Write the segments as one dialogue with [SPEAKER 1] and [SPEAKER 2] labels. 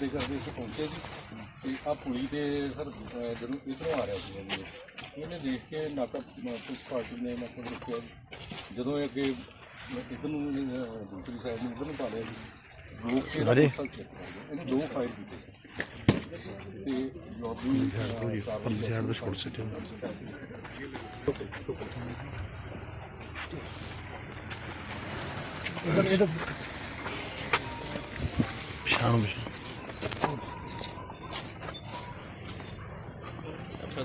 [SPEAKER 1] ਕਰਦੇ ਕਰਦੇ ਇੱਥੇ ਪਹੁੰਚੇ ਸੀ ਤੇ ਆ ਪੁਲੀ ਤੇ ਸਰ ਅਹ ਜਦੋਂ ਇਧਰੋਂ ਆ ਰਿਹਾ ਸੀ ਜੀ। ਇਹਨੇ ਦੇਖ ਕੇ ਨਾਕਾ ਪੁਲਿਸ ਪਾਰਟੀ ਨੇ ਨਾਕਾ ਰੁਕਿਆ ਜੀ। ਜਦੋਂ ਇਹ ਅੱਗੇ ਇਧਰ ਨੂੰ ਅਹ, ਦੂਸਰੀ ਸਾਈਡ ਨੂੰ ਇਧਰ ਨੂੰ ਪਾ ਲਿਆ ਜੀ ਰੋਕ ਕੇ ਲਿਆ ਇਹਨੇ ਦੋ ਫਾਇਰ ਕੀਤੇ ਤੇ ਲੌਬੀ ਪੰਚਾਇਤ ਦੇ ਸਪੋਰਟ ਸਿਟੀ।
[SPEAKER 2] ਸ਼ਾਮ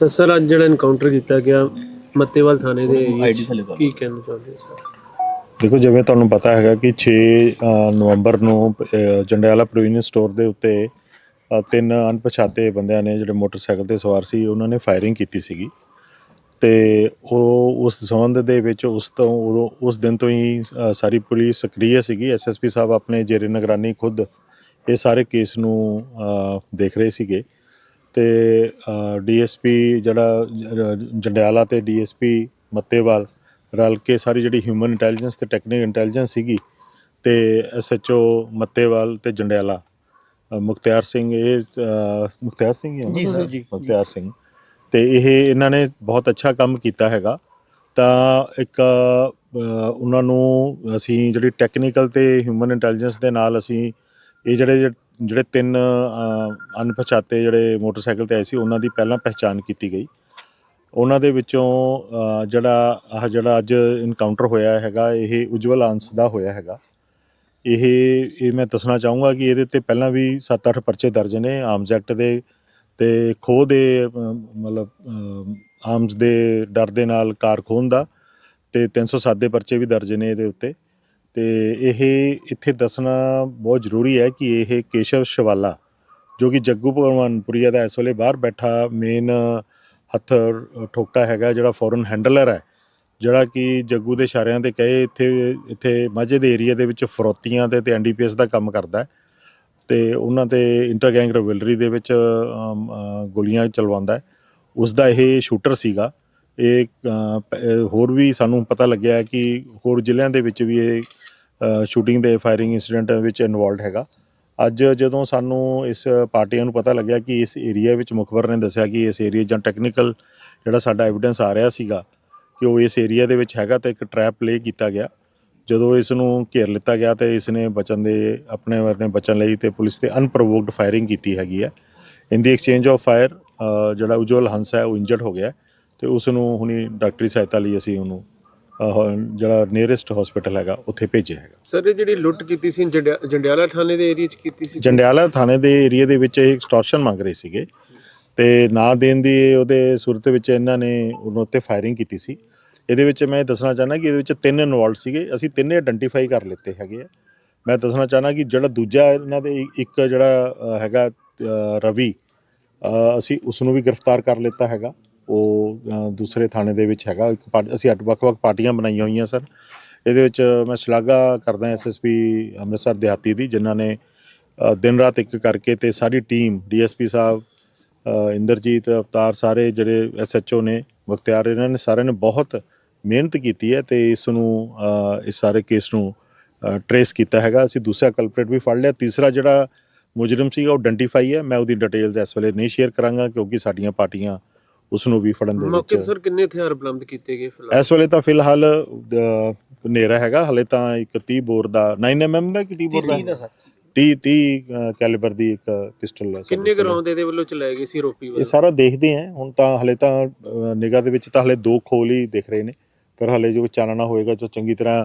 [SPEAKER 3] ਤਾਂ ਸਰ ਅੱਜ ਜਿਹੜਾ ਐਨਕਾਊਂਟਰ ਕੀਤਾ ਗਿਆ ਮੱਤੇਵਾਲ ਥਾਣੇ ਦੇ ਕੀ ਕਹਿਣਾ ਚਾਹੁੰਦੇ ਹੋ ਸਰ?
[SPEAKER 2] ਦੇਖੋ ਜਿਵੇਂ ਤੁਹਾਨੂੰ ਪਤਾ ਹੈਗਾ ਕਿ 6 ਅ, ਨਵੰਬਰ ਨੂੰ ਅ, ਜੰਡਿਆਲਾ ਪ੍ਰੋਵੀਨੀਅਸ ਸਟੋਰ ਦੇ ਉੱਤੇ ਅ, ਤਿੰਨ ਅਣਪਛਾਤੇ ਬੰਦਿਆਂ ਨੇ ਜਿਹੜੇ ਮੋਟਰਸਾਈਕਲ ਤੇ ਸਵਾਰ ਸੀ ਉਹਨਾਂ ਨੇ ਫਾਇਰਿੰਗ ਕੀਤੀ ਸੀਗੀ। ਤੇ ਉਹ ਉਸ ਸੰਬੰਧ ਦੇ ਵਿੱਚ ਉਸ ਤੋਂ ਉਦੋਂ ਉਸ ਦਿਨ ਤੋਂ ਹੀ ਅ, ਸਾਰੀ ਪੁਲਿਸ ਸਕਰੀਏ ਸੀਗੀ। ਐਸਐਸਪੀ ਸਾਹਿਬ ਆਪਣੇ ਜੇਰੇ ਨਿਗਰਾਨੀ ਖੁਦ ਇਹ ਸਾਰੇ ਕੇਸ ਨੂੰ ਅ, ਦੇਖ ਰਹੇ ਸੀਗੇ। ਤੇ ਡੀਐਸਪੀ ਜਿਹੜਾ ਜੰਡਿਆਲਾ ਤੇ ਡੀਐਸਪੀ ਮੱਤੇਵਾਲ ਰਲ ਕੇ ਸਾਰੀ ਜਿਹੜੀ ਹਿਊਮਨ ਇੰਟੈਲੀਜੈਂਸ ਤੇ ਟੈਕਨੀਕਲ ਇੰਟੈਲੀਜੈਂਸ ਸੀਗੀ ਤੇ ਐਸਐਚਓ ਮੱਤੇਵਾਲ ਤੇ ਜੰਡਿਆਲਾ। ਮੁਖਤਿਆਰ ਸਿੰਘ ਇਹ ਮੁਖਤਿਆਰ ਸਿੰਘ ਹੀ ਜੀ ਸਰ ਜੀ। ਮੁਖਤਿਆਰ ਸਿੰਘ। ਤੇ ਇਹ ਇਹਨਾਂ ਨੇ ਬਹੁਤ ਅੱਛਾ ਕੰਮ ਕੀਤਾ ਹੈਗਾ। ਤਾਂ ਇੱਕ ਉਹਨਾਂ ਨੂੰ ਅਸੀਂ ਜਿਹੜੀ ਟੈਕਨੀਕਲ ਤੇ ਹਿਊਮਨ ਇੰਟੈਲੀਜੈਂਸ ਦੇ ਨਾਲ ਅਸੀਂ ਇਹ ਜਿਹੜੇ ਜਿਹੜੇ ਤਿੰਨ ਅਣਪਛਾਤੇ ਜਿਹੜੇ ਮੋਟਰਸਾਈਕਲ ਤੇ ਆਏ ਸੀ, ਉਹਨਾਂ ਦੀ ਪਹਿਲਾਂ ਪਹਿਚਾਣ ਕੀਤੀ ਗਈ। ਉਹਨਾਂ ਦੇ ਵਿੱਚੋਂ ਜਿਹੜਾ, ਆਹ ਜਿਹੜਾ ਅੱਜ ਇਨਕਾਊਂਟਰ ਹੋਇਆ ਹੈਗਾ, ਇਹ ਉਜਵਲ ਅੰਸ ਦਾ ਹੋਇਆ ਹੈਗਾ। ਇਹ ਇਹ ਮੈਂ ਦੱਸਣਾ ਚਾਹੂੰਗਾ ਕਿ ਇਹਦੇ ਤੇ ਪਹਿਲਾਂ ਵੀ 7-8 ਪਰਚੇ ਦਰਜ ਨੇ ਆਰਮਸ ਐਕਟ ਦੇ ਤੇ ਖੋਹ ਦੇ ਮਤਲਬ ਆਰਮਸ ਦੇ ਡਰ ਦੇ ਨਾਲ ਕਾਰ ਖੋਹਣ ਦਾ ਤੇ 307 ਦੇ ਪਰਚੇ ਵੀ ਦਰਜ ਨੇ ਇਹਦੇ ਉੱਤੇ। ਤੇ ਇਹ ਇੱਥੇ ਦੱਸਣਾ ਬਹੁਤ ਜ਼ਰੂਰੀ ਹੈ ਕਿ ਇਹ ਕੇਸ਼ਵ ਸ਼ਵਾਲਾ, ਜੋ ਕਿ ਜੱਗੂ ਭਗਵਾਨਪੁਰੀਆ ਦਾ ਇਸ ਵੇਲੇ ਬਾਹਰ ਬੈਠਾ ਮੇਨ ਹੱਥ ਠੋਕਾ ਹੈਗਾ, ਜਿਹੜਾ ਫੋਰਨ ਹੈਂਡਲਰ ਹੈ, ਜਿਹੜਾ ਕਿ ਜੱਗੂ ਦੇ ਇਸ਼ਾਰਿਆਂ ਤੇ ਕਹੇ ਇੱਥੇ ਇੱਥੇ ਮਾਝੇ ਦੇ ਏਰੀਆ ਦੇ ਵਿੱਚ ਫਰੋਤੀਆਂ ਤੇ ਤੇ ਐਨਡੀਪੀਐਸ ਦਾ ਕੰਮ ਕਰਦਾ ਹੈ ਤੇ ਉਹਨਾਂ ਤੇ ਇੰਟਰ ਗੈਂਗ ਰਿਵਲਰੀ ਦੇ ਵਿੱਚ ਗੋਲੀਆਂ ਚਲਵਾਉਂਦਾ ਹੈ। ਉਸ ਦਾ ਇਹ ਸ਼ੂਟਰ ਸੀਗਾ। ਇਹ ਹੋਰ ਵੀ ਸਾਨੂੰ ਪਤਾ ਲੱਗਿਆ ਕਿ ਹੋਰ ਜ਼ਿਲ੍ਹਿਆਂ ਦੇ ਵਿੱਚ ਵੀ ਇਹ ਸ਼ੂਟਿੰਗ ਦੇ ਫਾਇਰਿੰਗ ਇਨਸੀਡੈਂਟ ਵਿੱਚ ਇਨਵੋਲਡ ਹੈਗਾ। ਅੱਜ ਜਦੋਂ ਸਾਨੂੰ ਇਸ ਪਾਰਟੀਆਂ ਨੂੰ ਪਤਾ ਲੱਗਿਆ ਕਿ ਇਸ ਏਰੀਆ ਵਿੱਚ ਮੁਖਬਰ ਨੇ ਦੱਸਿਆ ਕਿ ਇਸ ਏਰੀਆ ਜਾਂ ਟੈਕਨੀਕਲ ਜਿਹੜਾ ਸਾਡਾ ਐਵੀਡੈਂਸ ਆ ਰਿਹਾ ਸੀਗਾ ਕਿ ਉਹ ਇਸ ਏਰੀਆ ਦੇ ਵਿੱਚ ਹੈਗਾ ਤਾਂ ਇੱਕ ਟਰੈਪ ਪਲੇ ਕੀਤਾ ਗਿਆ। ਜਦੋਂ ਇਸ ਨੂੰ ਘੇਰ ਲਿੱਤਾ ਗਿਆ ਤੇ ਇਸ ਨੇ ਬਚਣ ਦੇ, ਆਪਣੇ ਵਰਨੇ ਬਚਣ ਲਈ ਤੇ ਪੁਲਿਸ ਤੇ ਅਨਪ੍ਰੋਵੋਕਡ ਫਾਇਰਿੰਗ ਕੀਤੀ ਹੈਗੀ ਹੈ। In the exchange of fire ਜਿਹੜਾ ਉਜਵਲ ਹੰਸ ਹੈ, ਉਹ ਇੰਜਰਡ ਹੋ ਗਿਆ ਹੈ ਤੇ ਉਸ ਨੂੰ ਹੁਣੀ ਡਾਕਟਰੀ ਸਹਾਇਤਾ ਲਈ ਅਸੀਂ ਉਹਨੂੰ ਜਿਹੜਾ ਨੀਅਰੈਸਟ ਹਸਪੀਟਲ ਹੈਗਾ ਉੱਥੇ ਭੇਜਿਆ ਹੈਗਾ।
[SPEAKER 3] ਸਰ ਇਹ ਜਿਹੜੀ ਲੁੱਟ ਕੀਤੀ ਸੀ ਜੰਡਿਆ- ਜੰਡਿਆਲਾ ਥਾਣੇ ਦੇ ਏਰੀਆ 'ਚ ਕੀਤੀ ਸੀ?
[SPEAKER 2] ਜੰਡਿਆਲਾ ਥਾਣੇ ਦੇ ਏਰੀਆ ਦੇ ਵਿੱਚ ਇਹ ਐਕਸਟੋਰਸ਼ਨ ਮੰਗ ਰਹੇ ਸੀਗੇ। ਤੇ ਨਾ ਦੇਣ ਦੀ ਉਹਦੇ ਸੂਰਤ ਵਿੱਚ ਇਹਨਾਂ ਨੇ ਉਹਨਾਂ ਉੱਤੇ ਫਾਇਰਿੰਗ ਕੀਤੀ ਸੀ। ਇਹਦੇ ਵਿੱਚ ਮੈਂ ਦੱਸਣਾ ਚਾਹਨਾ ਕਿ ਇਹਦੇ ਵਿੱਚ ਤਿੰਨ ਇਨਵੋਲਡ ਸੀਗੇ। ਅਸੀਂ ਤਿੰਨੇ ਆਇਡੈਂਟੀਫਾਈ ਕਰ ਲਿੱਤੇ ਹੈਗੇ ਆ। ਮੈਂ ਦੱਸਣਾ ਚਾਹਨਾ ਕਿ ਜਿਹੜਾ ਦੂਜਾ ਇਹਨਾਂ ਦੇ ਇੱਕ ਜਿਹੜਾ ਅ, ਹੈਗਾ ਅ, ਰਵੀ ਅ, ਅਸੀਂ ਉਸ ਨੂੰ ਵੀ ਗ੍ਰਿਫਤਾਰ ਕਰ ਲਿੱਤਾ ਹੈਗਾ। ਉਹ ਦੂਸਰੇ ਥਾਣੇ ਦੇ ਵਿੱਚ ਹੈਗਾ। ਇੱਕ ਪਾਰਟੀ ਅਸੀਂ ਅੱਠ ਵੱਖ-ਵੱਖ ਪਾਰਟੀਆਂ ਬਣਾਈਆਂ ਹੋਈਆਂ ਸਰ। ਇਹਦੇ ਵਿੱਚ ਮੈਂ ਸ਼ਲਾਘਾ ਕਰਦਾ ਐਸਐਸਪੀ ਅੰਮ੍ਰਿਤਸਰ ਦਿਹਾਤੀ ਦੀ, ਜਿਨ੍ਹਾਂ ਨੇ ਦਿਨ ਰਾਤ ਇੱਕ ਕਰਕੇ ਤੇ ਸਾਰੀ ਟੀਮ ਡੀਐਸਪੀ ਸਾਹਿਬ ਇੰਦਰਜੀਤ, ਅਵਤਾਰ ਸਾਰੇ ਜਿਹੜੇ ਐਸਐਚਓ ਨੇ, ਮੁਖਤਿਆਰ, ਇਹਨਾਂ ਨੇ ਸਾਰਿਆਂ ਨੇ ਬਹੁਤ ਮਿਹਨਤ ਕੀਤੀ ਹੈ ਤੇ ਇਸ ਨੂੰ ਇਸ ਸਾਰੇ ਕੇਸ ਨੂੰ ਟਰੇਸ ਕੀਤਾ ਹੈਗਾ। ਅਸੀਂ ਦੂਸਰਾ ਕਲਪਰੇਟ ਵੀ ਫੜ ਲਿਆ। ਤੀਸਰਾ ਜਿਹੜਾ ਮੁਜਰਮ ਸੀਗਾ, ਉਹ ਆਇਡੈਂਟੀਫਾਈ ਹੈ। ਮੈਂ ਉਹਦੀ ਡਿਟੇਲਸ ਇਸ ਵੇਲੇ ਨਹੀਂ ਸ਼ੇਅਰ ਕਰਾਂਗਾ, ਕਿਉਂਕਿ ਸਾਡੀਆਂ ਪਾਰਟੀਆਂ ਉਸ ਨੂੰ ਵੀ ਫੜਨ ਦੇ
[SPEAKER 3] ਮੌਕੇ
[SPEAKER 2] ਵਿੱਚ।
[SPEAKER 3] ਸਰ ਕਿੰਨੇ ਹਥਿਆਰ ਬਰਾਮਦ ਕੀਤੇ ਗਏ ਫਿਲਹਾਲ?
[SPEAKER 2] ਇਸ ਵੇਲੇ ਤਾਂ ਫਿਲਹਾਲ ਹਨੇਰਾ ਹੈਗਾ। ਹਲੇ ਤਾਂ ਇੱਕ 30 ਬੋਰ ਦਾ 9mm ਦਾ ਕਿ 30 ਬੋਰ ਦਾ? 30 30 ਕੈਲੀਬਰ ਦੀ ਇੱਕ ਪਿਸਟਲ ਹੈ
[SPEAKER 3] ਕਿੰਨੇ। ਗਰਾਉਂਡ ਇਹਦੇ ਵੱਲੋਂ ਚਲਾਏ ਗਏ ਸੀ ਰੋਪੀ
[SPEAKER 2] ਇਹ
[SPEAKER 3] ਵੱਲੋਂ
[SPEAKER 2] ਸਾਰਾ ਦੇਖਦੇ ਆ ਹੁਣ ਤਾਂ ਹਲੇ ਤਾਂ ਨਿਗਾਹ ਦੇ ਵਿੱਚ ਤਾਂ ਹਲੇ ਦੋ ਖੋਲ ਹੀ ਦਿਖ ਰਹੇ ਨੇ। ਪਰ ਹਲੇ ਜੋ ਚਾਨਣਾ ਹੋਏਗਾ ਜੋ ਚੰਗੀ ਤਰ੍ਹਾਂ